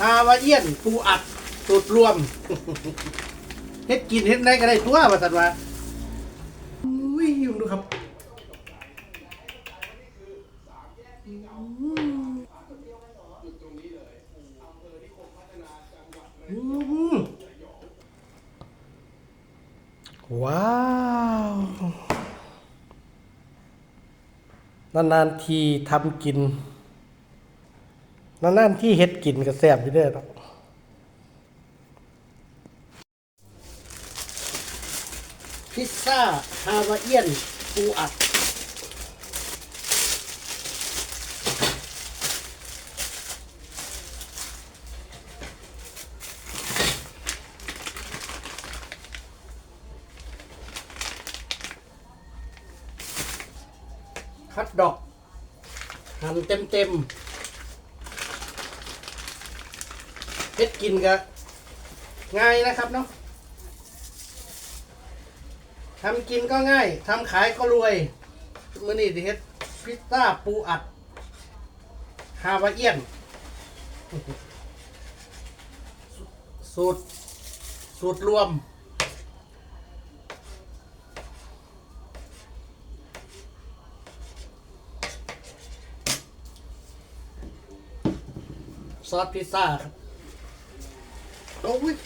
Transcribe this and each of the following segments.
ฮาวาเอียนปูอัดสูตรรวม เฮ็ดกินเฮ็ดได้ก็ได้ตัวว่าสันว่าอุ้ยยุ่งดูครับว้าว นาน ๆ ทีทำกิน นานๆที่เฮ็ดกินก็แซ่บอยู่เด้อเนาะพิซซ่าฮาวาเอียนปูอัด คัดดอกหั่นเต็มเต็มๆ เฮ็ดกินก็ง่ายนะครับเนาะทำกินก็ง่ายทำขายก็รวยมื่อนี้ที่เฮ็ดพิซซ่าปูอัดฮาวาเอียน สูตร สูตรรวม ซอสพิซซ่าครับ อ้ย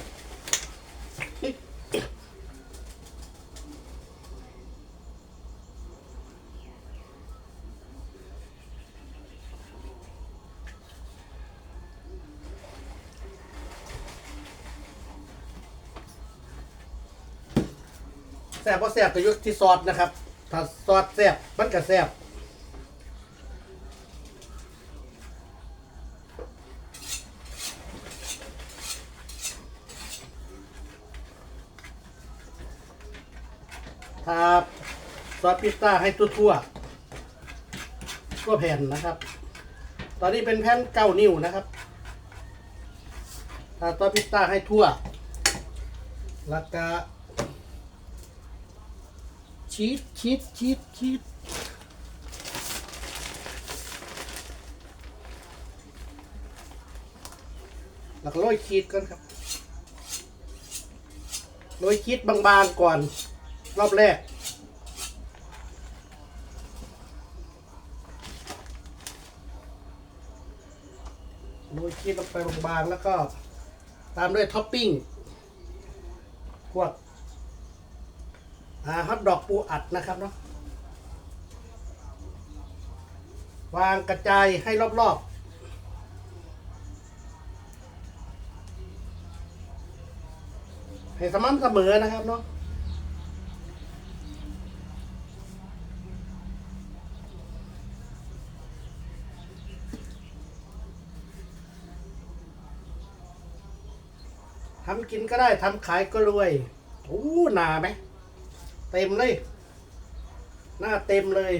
แซ่บก็แซ่บก็อยุที่ซอสนะครับ ถ้าซอสแซ่บมันก็แซ่บ ทาซอสพิซซ่าให้ทั่วทั่วๆทั่วแผ่นนะครับ ตอนนี้เป็นแผ่นเก้านิ้วนะครับทาซอสพิซซ่าให้ทั่ว แล้วก็ชีสชีสชีสชีสแล้วก็โรยชีสก่อนครับโรยชีสบางๆก่อน รอบแรก โรยชีสลงไปบางๆแล้วก็ตามด้วยท็อปปิ้งพวกอ่าฮอทดอกปูอัดนะครับเนาะวางกระจายให้รอบๆให้สม่ำเสมอนะครับเนาะ ทำกินก็ได้ทำขายก็รวยโอ้หนาไหมเต็มเลย หน้าเต็มเลย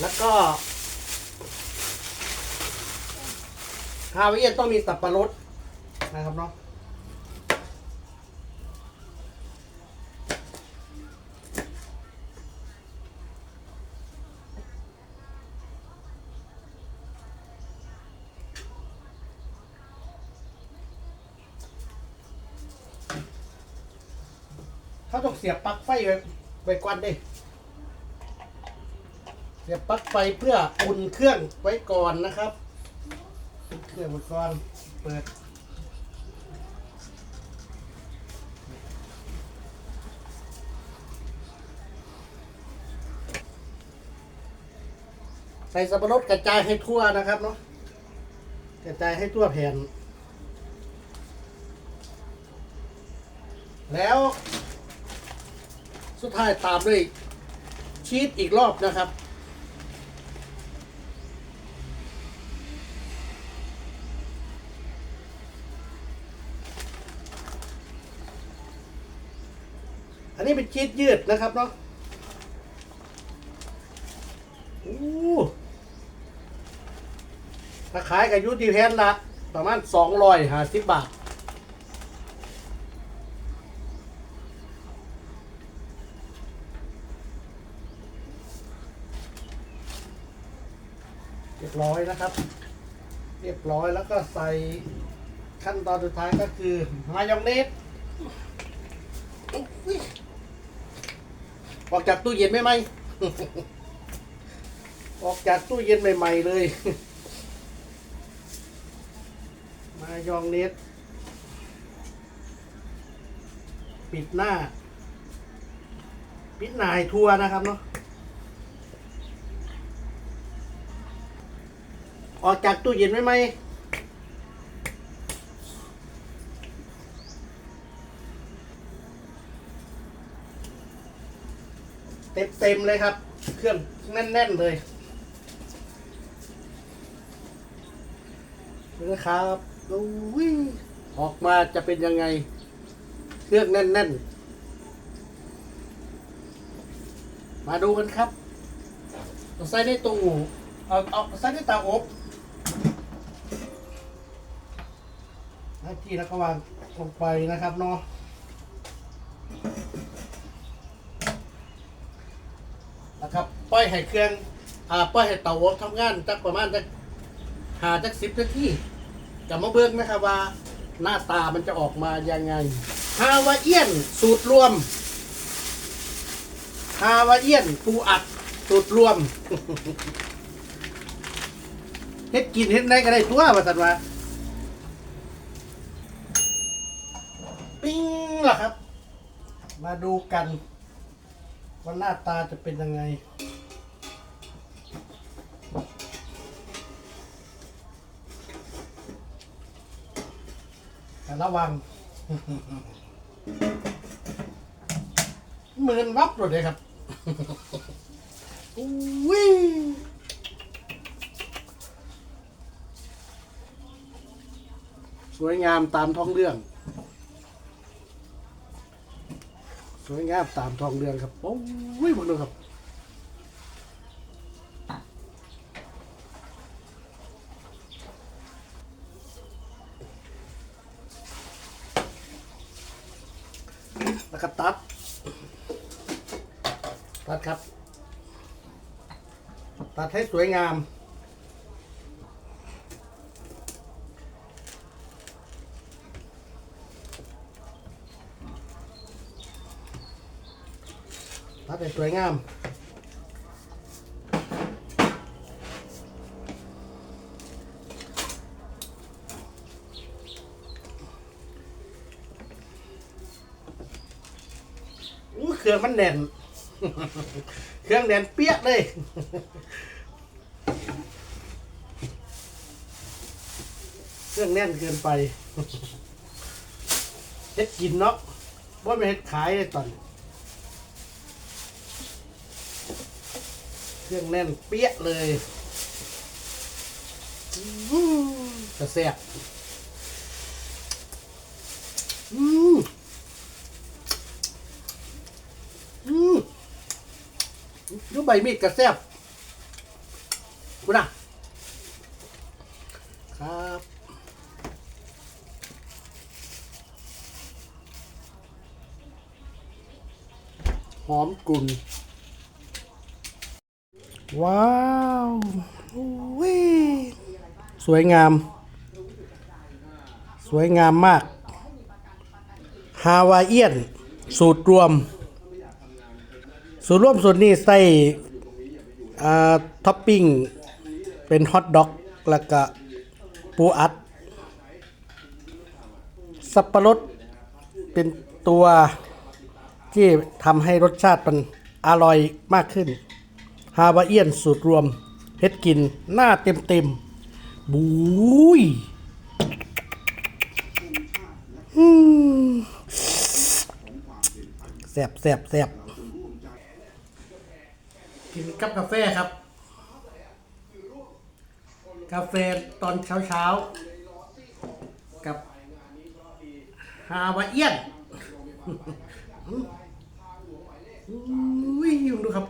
แล้วก็ฮาวายเอียนต้องมีสับปะรดนะครับเนาะ เขาต้องเสียบปลั๊กไฟไว้ไว้ก่อนดิเสียบปลั๊กไฟเพื่ออุ่นเครื่องไว้ก่อนนะครับเครื่องไว้ก่อนเปิดใส่สับปะรดกระจายให้ทั่วนะครับเนาะกระจายให้ทั่วแผ่น แล้ว สุดท้ายตามด้วยชีสอีกรอบนะครับ อันนี้เป็นชีสยืดนะครับเนาะอู้ถ้าขายกับยูทีแพนละประมาณสองร้อยห้าสิบบาท ยบร้อยนะครับ เรียบร้อยแล้วก็ใส่ขั้นตอนสุดท้ายก็คือมายองเนสออกจากตู้เย็นไม่ไหมออกจากตู้เย็นใหม่ๆเลย มายองเนสปิดหน้า ปิดหนาให้ทั่วนะครับเนาะ ออกจากตู้เย็นไหมไหมเต็มเต็มเลยครับ เครื่องแน่น ๆ เลยนะครับดูวิ่ออกมาจะเป็นยังไง เครื่องแน่น ๆ มาดูกันครับ ใส่ในตู้เอาเอาใส่ในเตาอบ หน้าที่แล้วก็วางลงไปนะครับเนาะนะครับปล่อยให้เครื่องอ่าปล่อยให้เตาอบทำงานจักประมาณจักหาจักสิบนาทีจะมาเบิ่งนะครับว่าหน้าตามันจะออกมายังไงฮาวาเอียนสูตรรวมฮาวาเอียนปูอัดสูตรรวมเฮ็ดกินเฮ็ดได้ก็ได้ตัวว่าสันว่าปิ้ง ล่ะครับ มาดูกันว่าหน้าตาจะเป็นยังไง แต่ระวังเหมือนวับเลยครับอุ้ยสวยงามตามท้องเรื่อง สวยงามตามทองเรืองครับโอ้ยพวกนึงครับแล้วก็ตัด ตัดครับ ตัดให้สวยงาม ตัดให้สวยงามอู้เครื่องมันแน่น เครื่องแน่นเปี้ยเลย เครื่องแน่นเกินไปเฮ็ดกินเนาะว่าไม่เฮ็ดขายเลยตอนนี้ เครื่องแน่นเปี้ยเลยอือกระแซบอืมอืมดูใบมีดกระแซบคุณน่ะครับหอมกลุ่น ว้าวโอ้ยสวยงาม สวยงามมากฮาวายเอียน สูตรรวมส่วนร่วมส่วนนี้ใส่ท็อปปิ้ง เป็นฮอทด็อก แล้วก็ปูอัด สับปะรดเป็นตัวที่ทำให้รสชาติมันอร่อยมากขึ้น ฮาวาเอียนสูตรรวมเฮ็ดกินหน้าเต็มเต็มๆบุ้ยแสบแสบแสบกินกับกาแฟครับ กาแฟตอนเช้าเช้าๆกับฮาวาเอียนอุ้ยดูครับ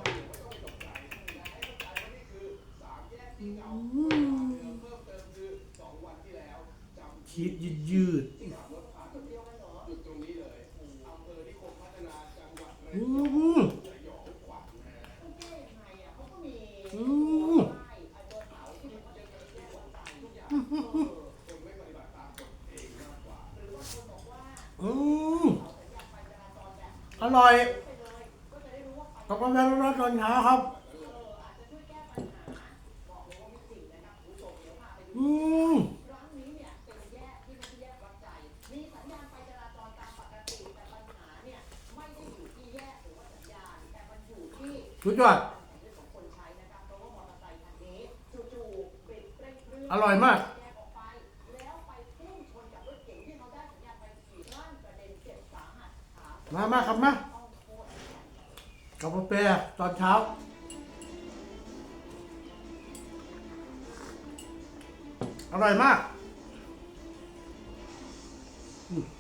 ชีสยืดยืดอืมอืมอืมอร่อยกับกาแฟร้อนๆตอนเช้าครับ อืม สุดยอด อร่อยมาก มามาครับมากับกาแฟตอนเช้า อร่อยมาก อืม